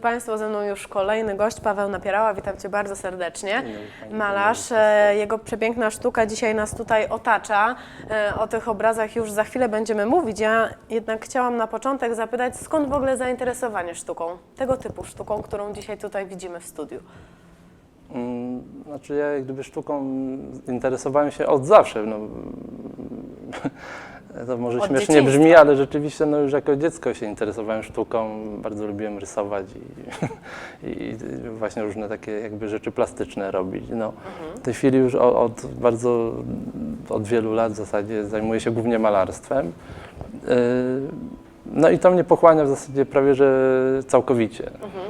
Drodzy Państwo, ze mną już kolejny gość, Paweł Napierała. Witam Cię bardzo serdecznie. Malarz, e, jego przepiękna sztuka dzisiaj nas tutaj otacza. E, O tych obrazach już za chwilę będziemy mówić. Ja jednak chciałam na początek zapytać, skąd w ogóle zainteresowanie sztuką? Tego typu sztuką, którą dzisiaj tutaj widzimy w studiu. Mm, Znaczy ja jak gdyby sztuką interesowałem się od zawsze. No, to może Od śmiesznie dzieciństwa. brzmi, ale rzeczywiście no, już jako dziecko się interesowałem sztuką. Bardzo lubiłem rysować i, i właśnie różne takie jakby rzeczy plastyczne robić. No, W tej chwili już od, od bardzo, od wielu lat w zasadzie zajmuję się głównie malarstwem. Yy, No i to mnie pochłania w zasadzie prawie że całkowicie. Także.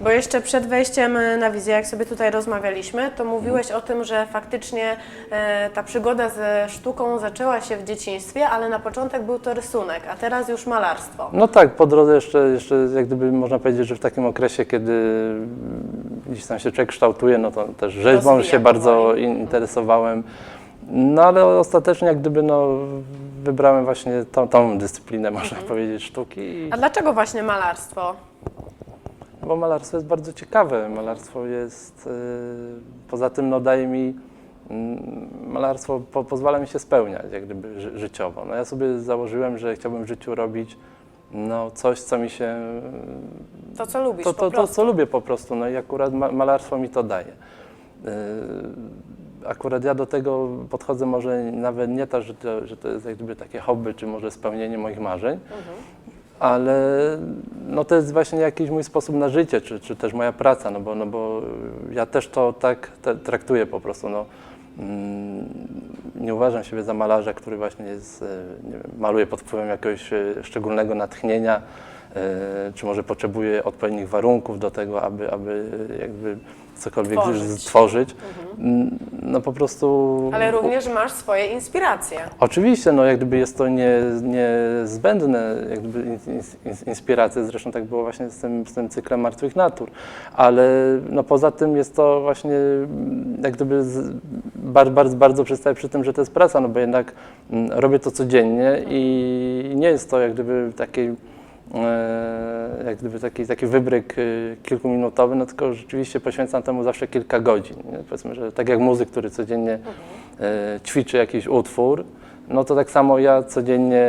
Bo jeszcze przed wejściem na wizję, jak sobie tutaj rozmawialiśmy, to mówiłeś o tym, że faktycznie e, ta przygoda ze sztuką zaczęła się w dzieciństwie, ale na początek był to rysunek, a teraz już malarstwo. No tak, po drodze jeszcze, jeszcze jak gdyby można powiedzieć, że w takim okresie, kiedy gdzieś tam się człowiek kształtuje, no to też rzeźbą Rozwija się bardzo powoli. interesowałem. No ale ostatecznie jak gdyby no, wybrałem właśnie tą, tą dyscyplinę, można powiedzieć, sztuki. I, A dlaczego właśnie malarstwo? Bo malarstwo jest bardzo ciekawe. Malarstwo jest, y, poza tym no, daje mi, mm, malarstwo po, pozwala mi się spełniać jak gdyby ży, życiowo. No, ja sobie założyłem, że chciałbym w życiu robić no, coś, co mi się To, co lubisz to, to, to, co lubię po prostu, no i akurat ma, malarstwo mi to daje. Yy, Akurat ja do tego podchodzę może nawet nie tak, że to, że to jest jak gdyby takie hobby, czy może spełnienie moich marzeń, ale no to jest właśnie jakiś mój sposób na życie, czy, czy też moja praca, no bo, no bo ja też to tak te, traktuję po prostu, no. Mm, Nie uważam siebie za malarza, który właśnie jest, e, wiem, maluje pod wpływem jakiegoś e, szczególnego natchnienia, czy może potrzebuje odpowiednich warunków do tego, aby, aby jakby cokolwiek Tworzyć. stworzyć. Mm, No po prostu... Ale również masz swoje inspiracje. Oczywiście, no jak gdyby jest to nie, niezbędne, jak gdyby in, in, inspiracje, zresztą tak było właśnie z tym, z tym cyklem Martwych Natur, ale no poza tym jest to właśnie mm, jak gdyby bardzo, bardzo, bardzo przystaję przy tym, że to jest praca, no bo jednak mm, robię to codziennie i nie jest to jak gdyby taki e, jak gdyby taki, taki wybryk e, kilkuminutowy, no tylko rzeczywiście poświęcam temu zawsze kilka godzin. Nie? Powiedzmy, że tak jak muzyk, który codziennie e, ćwiczy jakiś utwór, no to tak samo ja codziennie,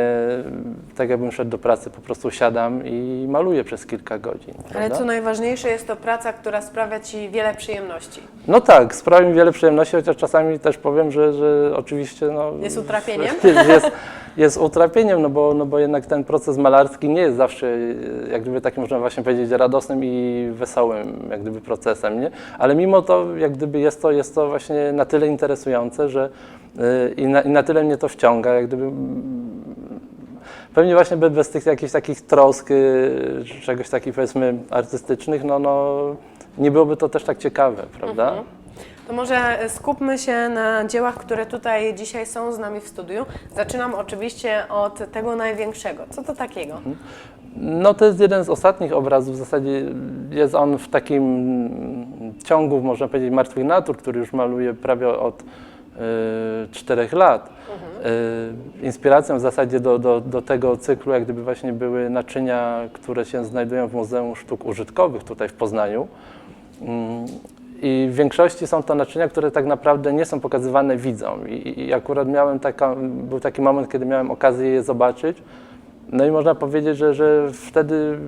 tak jakbym szedł do pracy, po prostu siadam i maluję przez kilka godzin. Ale prawda? co najważniejsze, jest to praca, która sprawia Ci wiele przyjemności. No tak, sprawia mi wiele przyjemności, chociaż czasami też powiem, że, że oczywiście no, Jest utrapieniem? Jest, jest, jest utrapieniem, no bo, no bo jednak ten proces malarski nie jest zawsze, e, jak gdyby takim można właśnie powiedzieć, radosnym i wesołym jak gdyby procesem, nie? Ale mimo to, jak gdyby jest to, jest to właśnie na tyle interesujące, że e, i na, i na tyle mnie to wciąga, jak gdyby Pewnie właśnie bez, tych jakichś takich trosk, czy czegoś takich powiedzmy artystycznych, no, no nie byłoby to też tak ciekawe, prawda? Mhm. To może skupmy się na dziełach, które tutaj dzisiaj są z nami w studiu. Zaczynam oczywiście od tego największego. Co to takiego? No to jest jeden z ostatnich obrazów, w zasadzie jest on w takim ciągu, można powiedzieć, martwych natur, który już maluje prawie od y, czterech lat. Y, inspiracją w zasadzie do, do, do tego cyklu jak gdyby właśnie były naczynia, które się znajdują w Muzeum Sztuk Użytkowych tutaj w Poznaniu. I w większości są to naczynia, które tak naprawdę nie są pokazywane widzom. I, i akurat miałem taka, był taki moment, kiedy miałem okazję je zobaczyć. No i można powiedzieć, że, że wtedy,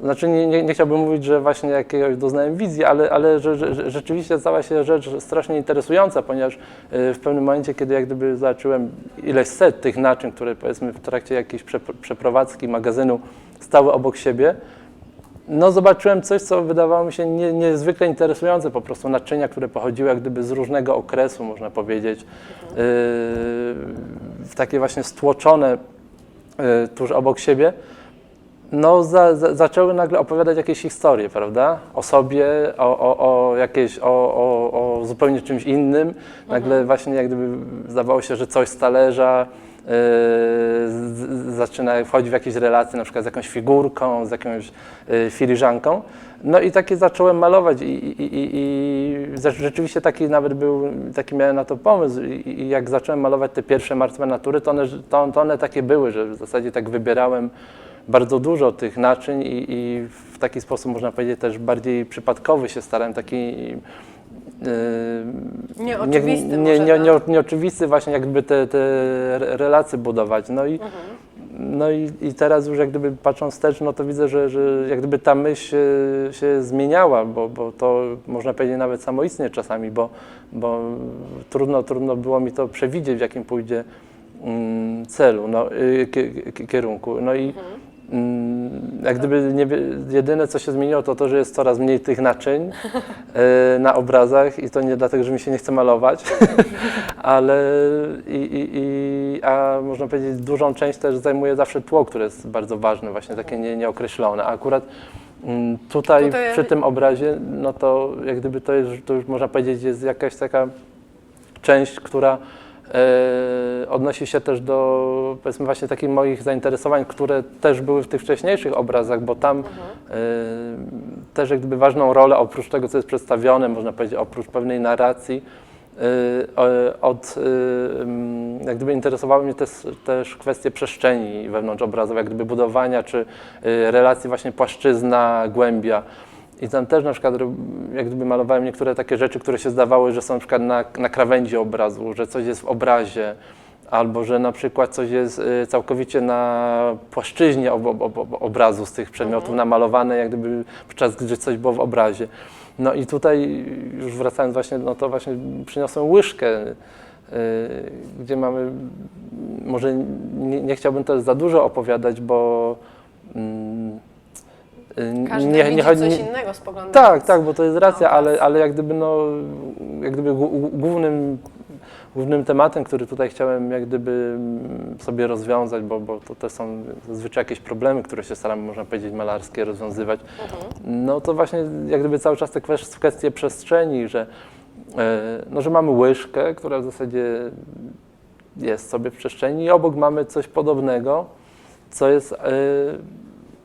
znaczy nie, nie, nie chciałbym mówić, że właśnie jakiegoś doznałem wizji, ale, ale że, że, rzeczywiście stała się rzecz strasznie interesująca, ponieważ y, w pewnym momencie, kiedy jak gdyby zobaczyłem ileś set tych naczyń, które powiedzmy w trakcie jakiejś przep- przeprowadzki magazynu stały obok siebie, no zobaczyłem coś, co wydawało mi się nie, niezwykle interesujące, po prostu naczynia, które pochodziły jak gdyby z różnego okresu, można powiedzieć, yy, w takie właśnie stłoczone yy, tuż obok siebie, no za, za, zaczęły nagle opowiadać jakieś historie, prawda? O sobie, o, o, o jakieś, o, o, o zupełnie czymś innym. Nagle właśnie jak gdyby zdawało się, że coś z talerza, z- zaczyna wchodzić w jakieś relacje na przykład z jakąś figurką, z jakąś yy, filiżanką. No i takie zacząłem malować i, i, i, i rzeczywiście taki nawet był, taki miałem na to pomysł i, i jak zacząłem malować te pierwsze martwe natury, to one, to, to one takie były, że w zasadzie tak wybierałem bardzo dużo tych naczyń i, i w taki sposób można powiedzieć też bardziej przypadkowy się starałem, taki Nieoczywisty nie, nie, nie, nie, tak? nieoczywisty właśnie jakby te, te re- relacje budować. No i, Mhm. no i, i teraz już jak gdyby patrząc wstecz, no to widzę, że, że jak gdyby ta myśl się, zmieniała, bo, bo to można powiedzieć nawet samoistnie czasami, bo, bo trudno, trudno było mi to przewidzieć, w jakim pójdzie mm, celu, no, y, kie- kie- kierunku. No i mm, jak gdyby nie, jedyne, co się zmieniło, to to, że jest coraz mniej tych naczyń e, na obrazach i to nie dlatego, że mi się nie chce malować, ale i, i, i, a można powiedzieć, dużą część też zajmuje zawsze tło, które jest bardzo ważne, właśnie takie nie, nieokreślone. A akurat mm, tutaj, Tutaj- przy tym obrazie, no to jak gdyby to, jest, to już można powiedzieć jest jakaś taka część, która odnosi się też do powiedzmy właśnie takich moich zainteresowań, które też były w tych wcześniejszych obrazach, bo tam Mhm. e, też jak gdyby ważną rolę, oprócz tego, co jest przedstawione, można powiedzieć, oprócz pewnej narracji, e, od, e, mm, jak gdyby interesowały mnie też, też kwestie przestrzeni wewnątrz obrazów, jak gdyby budowania, czy e, relacji właśnie płaszczyzna, głębia. I tam też na przykład jak gdyby malowałem niektóre takie rzeczy, które się zdawały, że są na przykład na, na krawędzi obrazu, że coś jest w obrazie, albo że na przykład coś jest y, całkowicie na płaszczyźnie ob, ob, ob, obrazu z tych przedmiotów namalowane, jak gdyby podczas gdy coś było w obrazie. No i tutaj już wracając właśnie, no to właśnie przyniosłem łyżkę, y, gdzie mamy, może nie, nie chciałbym też za dużo opowiadać, bo Każdy nie, widzi nie chodzi, coś innego spoglądając. tak, tak, bo to jest racja, obraz. ale, ale jak gdyby, no, jak gdyby głó- głównym, głównym tematem, który tutaj chciałem jak gdyby mm, sobie rozwiązać, bo, bo to też są zazwyczaj jakieś problemy, które się staram, można powiedzieć, malarskie rozwiązywać, no to właśnie jak gdyby cały czas te kwes- kwestie przestrzeni, że, e, no, że mamy łyżkę, która w zasadzie jest sobie w przestrzeni i obok mamy coś podobnego, co jest e,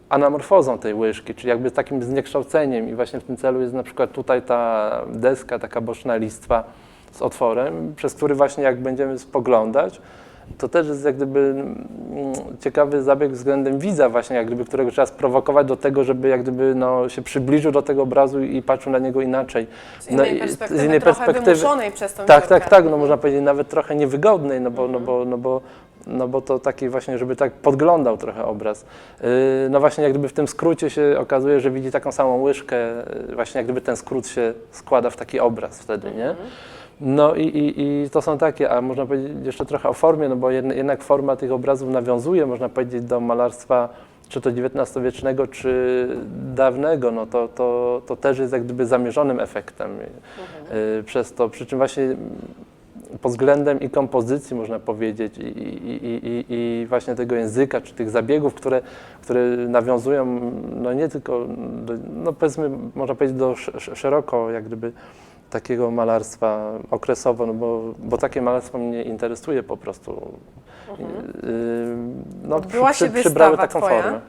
anamorfozą tej łyżki, czyli jakby takim zniekształceniem i właśnie w tym celu jest na przykład tutaj ta deska, taka boczna listwa z otworem, przez który właśnie jak będziemy spoglądać, to też jest jak gdyby mm, ciekawy zabieg względem widza właśnie, jak gdyby, którego trzeba sprowokować do tego, żeby jak gdyby no, się przybliżył do tego obrazu i patrzył na niego inaczej. Z innej No perspektywy, z innej trochę perspektywy- wymuszonej przez tą Tak, dziurkę. tak, tak, no można powiedzieć nawet trochę niewygodnej, no bo, no bo, no bo, no bo to taki właśnie, żeby tak podglądał trochę obraz. Yy, No właśnie jak gdyby w tym skrócie się okazuje, że widzi taką samą łyżkę, yy, właśnie jak gdyby ten skrót się składa w taki obraz wtedy, nie? No i, i, i to są takie, a można powiedzieć jeszcze trochę o formie, no bo jednak forma tych obrazów nawiązuje, można powiedzieć, do malarstwa czy to XIX-wiecznego, czy dawnego, no to, to, to też jest jak gdyby zamierzonym efektem yy, przez to, przy czym właśnie pod względem i kompozycji można powiedzieć i, i, i, i, właśnie tego języka, czy tych zabiegów, które, które nawiązują no nie tylko, do, no powiedzmy, można powiedzieć do sz- sz- szeroko jak gdyby takiego malarstwa okresowo, no bo, bo takie malarstwo mnie interesuje po prostu. Yy, No, Odbyła się przybrały wystawa taką twoja. formę.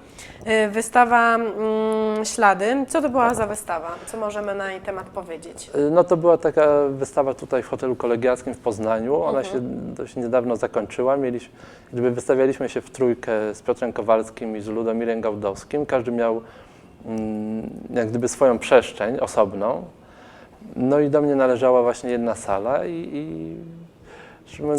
Y, Wystawa mm, Ślady. Co to była za wystawa? Co możemy na jej temat powiedzieć? Y, No to była taka wystawa tutaj w hotelu kolegiackim w Poznaniu. Ona się dość niedawno zakończyła. Mieliśmy, gdyby wystawialiśmy się w trójkę z Piotrem Kowalskim i z Ludomirem Gałdowskim. Każdy miał mm, jak gdyby swoją przestrzeń osobną. No i do mnie należała właśnie jedna sala i... i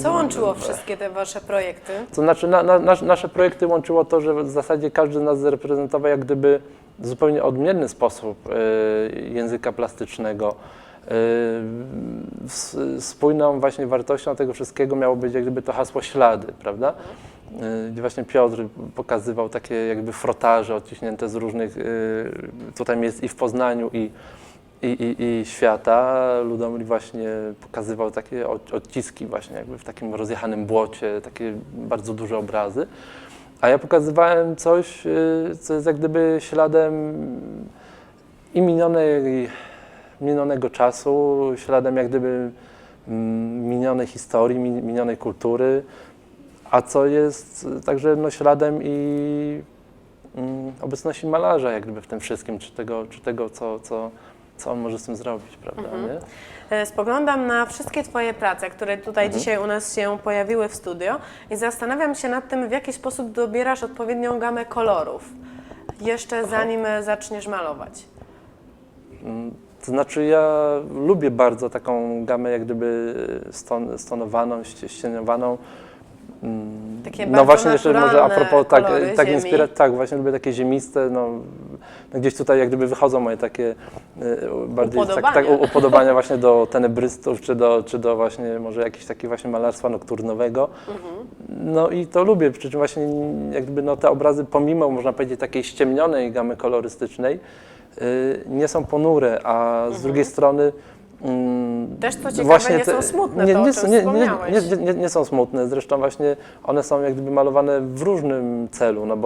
Co łączyło wszystkie te wasze projekty? to znaczy na, na, nasz, nasze projekty łączyło to, że w zasadzie każdy nas zareprezentował jak gdyby w zupełnie odmienny sposób e, języka plastycznego. S- spójną właśnie wartością tego wszystkiego miało być jak gdyby to hasło ślady, prawda? E, Gdzie właśnie Piotr pokazywał takie jakby frotaże odciśnięte z różnych tutaj miejsc i w Poznaniu i, i, i, i świata. Ludomir właśnie pokazywał takie od- odciski właśnie jakby w takim rozjechanym błocie, takie bardzo duże obrazy. A ja pokazywałem coś, y, co jest jak gdyby śladem i minionej, minionego czasu, śladem jak gdyby mm, minionej historii, min- minionej kultury, a co jest także no, śladem i mm, obecności malarza jak gdyby w tym wszystkim, czy tego, czy tego co, co, co on może z tym zrobić, prawda, nie? E, Spoglądam na wszystkie Twoje prace, które tutaj Mhm. dzisiaj u nas się pojawiły w studio i zastanawiam się nad tym, w jaki sposób dobierasz odpowiednią gamę kolorów, jeszcze zanim e, zaczniesz malować. To znaczy ja lubię bardzo taką gamę jak gdyby ston, stonowaną, ście- ścieniowaną. Mm, Takie no właśnie jeszcze może a propos tak, tak, inspira- tak, właśnie lubię takie ziemiste, no, no gdzieś tutaj jak gdyby wychodzą moje takie e, bardziej Upodobania. Tak, tak, upodobania właśnie do tenebrystów, czy do, czy do właśnie może jakiegoś takiego właśnie malarstwa nokturnowego. Mhm. No i to lubię, przy czym właśnie jak gdyby no, te obrazy pomimo można powiedzieć takiej ściemnionej gamy kolorystycznej y, nie są ponure, a z drugiej strony mm, Mhm. Też co ciekawe, nie są smutne, to, o czym nie, nie, nie, nie, nie są smutne, zresztą właśnie one są jak gdyby malowane w różnym celu, no bo